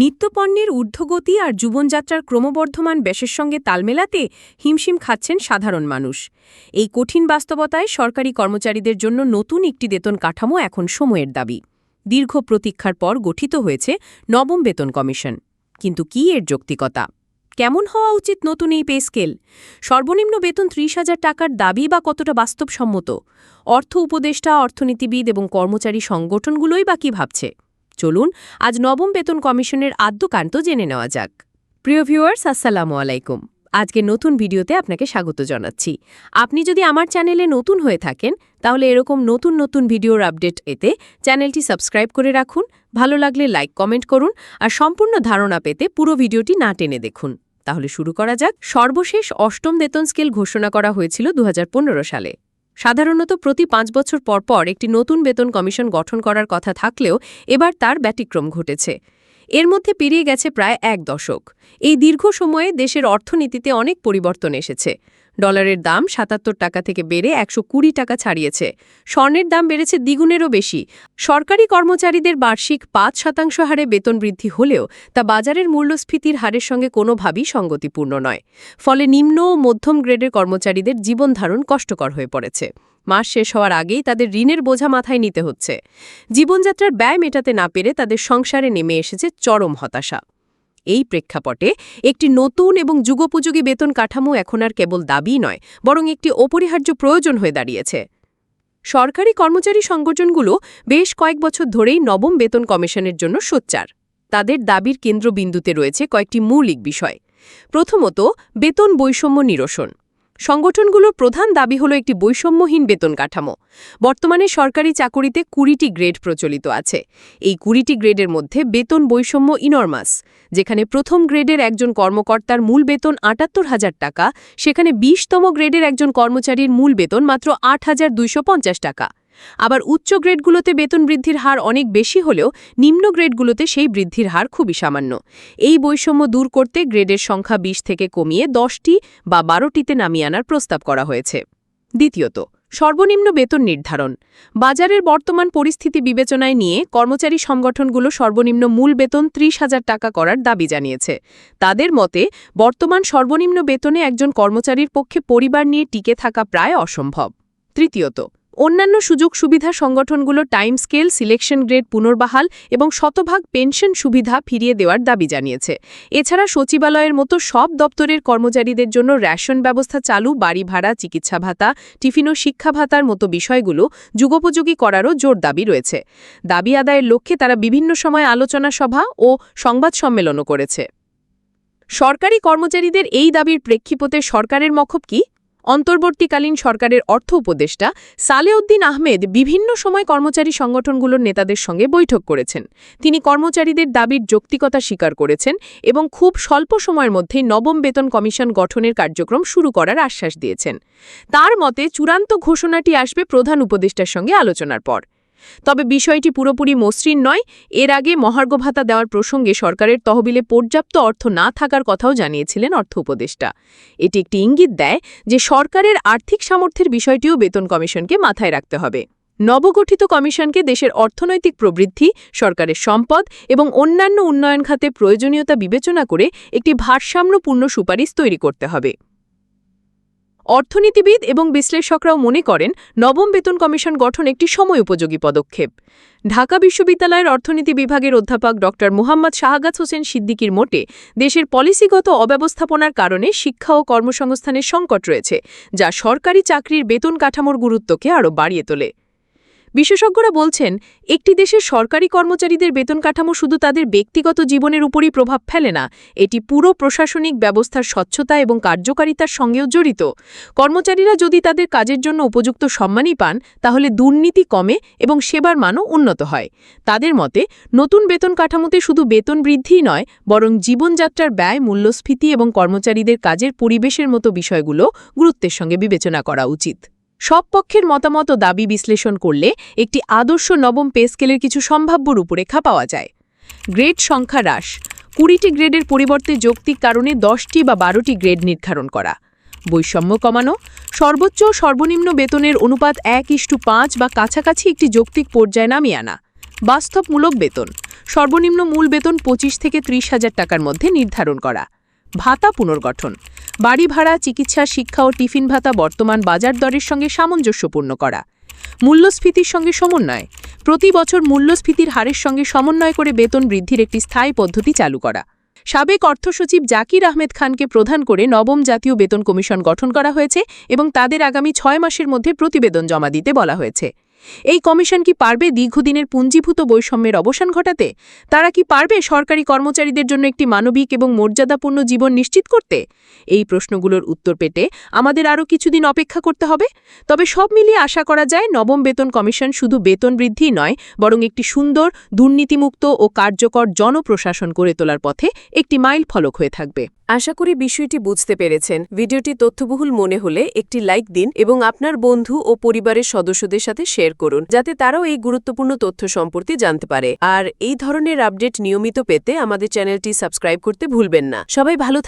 নিত্যপণ্যের ঊর্ধ্বগতি আর জীবনযাত্রার ক্রমবর্ধমান ব্যাসের সঙ্গে তাল মেলাতে হিমশিম খাচ্ছেন সাধারণ মানুষ। এই কঠিন বাস্তবতায় সরকারি কর্মচারীদের জন্য নতুন একটি বেতন কাঠামো এখন সময়ের দাবি। দীর্ঘ প্রতীক্ষার পর গঠিত হয়েছে নবম বেতন কমিশন। কিন্তু কি এর যৌক্তিকতা? কেমন হওয়া উচিত নতুন এই পে স্কেল? সর্বনিম্ন বেতন ত্রিশ হাজার টাকার দাবি বা কতটা বাস্তবসম্মত? অর্থ উপদেষ্টা, অর্থনীতিবিদ এবং কর্মচারী সংগঠনগুলোই বা কি ভাবছে? চলুন, আজ নবম বেতন কমিশনের আদ্যকান্ত জেনে নেওয়া যাক। প্রিয় ভিউয়ার্স, আসসালামু আলাইকুম। আজকে নতুন ভিডিওতে আপনাকে স্বাগত জানাচ্ছি। আপনি যদি আমার চ্যানেলে নতুন হয়ে থাকেন, তাহলে এরকম নতুন নতুন ভিডিওর আপডেট এতে চ্যানেলটি সাবস্ক্রাইব করে রাখুন, ভালো লাগলে লাইক, কমেন্ট করুন, আর সম্পূর্ণ ধারণা পেতে পুরো ভিডিওটি না টেনে দেখুন। তাহলে শুরু করা যাক। সর্বশেষ অষ্টম বেতন স্কেল ঘোষণা করা হয়েছিল দু হাজার পনেরো সালে। সাধারণত প্রতি পাঁচ বছর পর পর একটি নতুন বেতন কমিশন গঠন করার কথা থাকলেও এবার তার ব্যতিক্রম ঘটেছে। এর মধ্যে পেরিয়ে গেছে প্রায় এক দশক। এই দীর্ঘ সময়ে দেশের অর্থনীতিতে অনেক পরিবর্তন এসেছে। ডলারের দাম সাতাত্তর টাকা থেকে বেড়ে একশো কুড়ি টাকা ছাড়িয়েছে। স্বর্ণের দাম বেড়েছে দ্বিগুণেরও বেশি। সরকারি কর্মচারীদের বার্ষিক পাঁচ শতাংশ হারে বেতন বৃদ্ধি হলেও তা বাজারের মূল্যস্ফীতির হারের সঙ্গে কোনোভাবেই সঙ্গতিপূর্ণ নয়। ফলে নিম্ন ও মধ্যম গ্রেডের কর্মচারীদের জীবনধারণ কষ্টকর হয়ে পড়েছে। মাস শেষ হওয়ার আগেই তাদের ঋণের বোঝা মাথায় নিতে হচ্ছে। জীবনযাত্রার ব্যয় মেটাতে না পেরে তাদের সংসারে নেমে এসেছে চরম হতাশা। এই প্রেক্ষাপটে একটি নতুন এবং যুগোপযোগী বেতন কাঠামো এখন আর কেবল দাবি নয়, বরং একটি অপরিহার্য প্রয়োজন হয়ে দাঁড়িয়েছে। সরকারি কর্মচারী সংগঠনগুলো বেশ কয়েক বছর ধরেই নবম বেতন কমিশনের জন্য সোচ্চার। তাদের দাবির কেন্দ্রবিন্দুতে রয়েছে কয়েকটি মৌলিক বিষয়। প্রথমত, বেতন বৈষম্য নিরসন। সংগঠনগুলোর প্রধান দাবি হলো একটি বৈষম্যহীন বেতন কাঠামো। বর্তমানে সরকারি চাকুরিতে কুড়িটি গ্রেড প্রচলিত আছে। এই কুড়িটি গ্রেডের মধ্যে বেতন বৈষম্য ইনরমাস যেখানে প্রথম গ্রেডের একজন কর্মকর্তার মূল বেতন আটাত্তর হাজার টাকা, সেখানে বিশতম গ্রেডের একজন কর্মচারীর মূল বেতন মাত্র আট হাজার দুইশ পঞ্চাশ টাকা। আবার উচ্চ গ্রেডগুলোতে বেতন বৃদ্ধির হার অনেক বেশি হলেও নিম্ন গ্রেডগুলোতে সেই বৃদ্ধির হার খুবই সামান্য। এই বৈষম্য দূর করতে গ্রেডের সংখ্যা ২০ থেকে কমিয়ে দশটি বা বারোটিতে নামিয়ে আনার প্রস্তাব করা হয়েছে। দ্বিতীয়ত, সর্বনিম্ন বেতন নির্ধারণ। বাজারের বর্তমান পরিস্থিতি বিবেচনায় নিয়ে কর্মচারী সংগঠনগুলো সর্বনিম্ন মূল বেতন ত্রিশ হাজার টাকা করার দাবি জানিয়েছে। তাদের মতে, বর্তমান সর্বনিম্ন বেতনে একজন কর্মচারীর পক্ষে পরিবার নিয়ে টিকে থাকা প্রায় অসম্ভব। তৃতীয়ত অন্যান্য সুযোগ সুবিধা সংগঠনগুলো টাইম স্কেল সিলেকশন গ্রেড পুনর্বাহাল এবং শতভাগ পেনশন সুবিধা ফিরিয়ে দেওয়ার দাবি জানিয়েছে। এছাড়া সচিবালয়ের মতো সব দপ্তরের কর্মচারীদের জন্য রেশন ব্যবস্থা চালু, বাড়ি ভাড়া, চিকিৎসা ভাতা, টিফিন ও শিক্ষা ভাতার মতো বিষয়গুলো যুগোপযোগী করারও জোর দাবি রয়েছে। দাবি আদায়ের লক্ষ্যে তারা বিভিন্ন সময় আলোচনা সভা ও সংবাদ সম্মেলনও করেছে। সরকারি কর্মচারীদের এই দাবির প্রেক্ষিপতে সরকারের মখব কি? অন্তর্বর্তীকালীন সরকারের অর্থ উপদেষ্টা সালেউদ্দিন আহমেদ বিভিন্ন সময় কর্মচারী সংগঠনগুলোর নেতাদের সঙ্গে বৈঠক করেছেন। তিনি কর্মচারীদের দাবির যৌক্তিকতা স্বীকার করেছেন এবং খুব স্বল্প সময়ের মধ্যে নবম বেতন কমিশন গঠনের কার্যক্রম শুরু করার আশ্বাস দিয়েছেন। তার মতে চূড়ান্ত ঘোষণাটি আসবে প্রধান উপদেষ্টার সঙ্গে আলোচনার পর। তবে বিষয়টি পুরোপুরি মসৃণ নয়। এর আগে মহার্ঘ ভাতা দেওয়ার প্রসঙ্গে সরকারের তহবিলে পর্যাপ্ত অর্থ না থাকার কথাও জানিয়েছিলেন অর্থ উপদেষ্টা। এটি একটি ইঙ্গিত দেয় যে সরকারের আর্থিক সামর্থ্যের বিষয়টিও বেতন কমিশনকে মাথায় রাখতে হবে। নবগঠিত কমিশনকে দেশের অর্থনৈতিক প্রবৃদ্ধি, সরকারের সম্পদ এবং অন্যান্য উন্নয়ন খাতে প্রয়োজনীয়তা বিবেচনা করে একটি ভারসাম্যপূর্ণ সুপারিশ তৈরি করতে হবে। অর্থনীতিবিদ এবং বিশ্লেষকরাও মনে করেন, নবম বেতন কমিশন গঠন একটি সময় উপযোগী পদক্ষেপ। ঢাকা বিশ্ববিদ্যালয়ের অর্থনীতি বিভাগের অধ্যাপক ড. মোহাম্মদ শাহগাজ হোসেন সিদ্দিকির মোটে দেশের পলিসিগত অব্যবস্থাপনার কারণে শিক্ষা ও কর্মসংস্থানের সংকট রয়েছে, যা সরকারি চাকরির বেতন কাঠামোর গুরুত্বকে আরও বাড়িয়ে তোলে। বিশেষজ্ঞরা বলছেন, একটি দেশের সরকারি কর্মচারীদের বেতন কাঠামো শুধু তাদের ব্যক্তিগত জীবনের উপরই প্রভাব ফেলে না, এটি পুরো প্রশাসনিক ব্যবস্থার স্বচ্ছতা এবং কার্যকারিতার সঙ্গেও জড়িত। কর্মচারীরা যদি তাদের কাজের জন্য উপযুক্ত সম্মানই পান, তাহলে দুর্নীতি কমে এবং সেবার মানও উন্নত হয়। তাদের মতে, নতুন বেতন কাঠামোতে শুধু বেতন বৃদ্ধিই নয়, বরং জীবনযাত্রার ব্যয়, মূল্যস্ফীতি এবং কর্মচারীদের কাজের পরিবেশের মতো বিষয়গুলো গুরুত্বের সঙ্গে বিবেচনা করা উচিত। সব পক্ষের মতামত দাবি বিশ্লেষণ করলে একটি আদর্শ নবম পে স্কেলের কিছু সম্ভাব্য রূপরেখা পাওয়া যায়। গ্রেড সংখ্যা হ্রাস। কুড়িটি গ্রেডের পরিবর্তে যৌক্তিক কারণে দশটি বা বারোটি গ্রেড নির্ধারণ করা। বৈষম্য কমানো। সর্বোচ্চ সর্বনিম্ন বেতনের অনুপাত এক ইস্টু পাঁচ বা কাছাকাছি একটি যৌক্তিক পর্যায়ে নামিয়ে আনা। বাস্তবমূলক বেতন। সর্বনিম্ন মূল বেতন পঁচিশ থেকে ত্রিশ হাজার টাকার মধ্যে নির্ধারণ করা। ভাতা পুনর্গঠন। বাড়ি ভাড়া, চিকিৎসা, শিক্ষা ও টিফিন ভাতা বর্তমান বাজার দরের সঙ্গে সামঞ্জস্যপূর্ণ করা। মূল্যস্ফীতির সঙ্গে সমন্বয়। প্রতি বছর মূল্যস্ফীতির হারের সঙ্গে সমন্বয় করে বেতন বৃদ্ধির একটি স্থায়ী পদ্ধতি চালু করা। সাবেক অর্থসচিব জাকির আহমেদ খানকে প্রধান করে নবম জাতীয় বেতন কমিশন গঠন করা হয়েছে এবং তাদের আগামী ছয় মাসের মধ্যে প্রতিবেদন জমা দিতে বলা হয়েছে। এই কমিশন কি পারবে দীর্ঘদিনের পুঞ্জীভূত বৈষম্যের অবসান ঘটাতে? তারা কি পারবে সরকারি কর্মচারীদের জন্য একটি মানবিক এবং মর্যাদাপূর্ণ জীবন নিশ্চিত করতে? এই প্রশ্নগুলোর উত্তর পেতে আমাদের আরও কিছুদিন অপেক্ষা করতে হবে। তবে সব মিলিয়ে আশা করা যায় নবম বেতন কমিশন শুধু বেতন বৃদ্ধি নয়, বরং একটি সুন্দর, দুর্নীতিমুক্ত ও কার্যকর জনপ্রশাসন গড়ে তোলার পথে একটি মাইল ফলক হয়ে থাকবে। আশা করি বিষয়টি বুঝতে পেরেছেন। ভিডিওটি তথ্যবহুল মনে হলে একটি লাইক দিন এবং আপনার বন্ধু ও পরিবারের সদস্যদের সাথে শেয়ার করুন, যাতে তারাও এই গুরুত্বপূর্ণ তথ্য সম্পর্কে জানতে পারে। আর এই ধরনের আপডেট নিয়মিত পেতে আমাদের চ্যানেলটি সাবস্ক্রাইব করতে ভুলবেন না। সবাই ভালো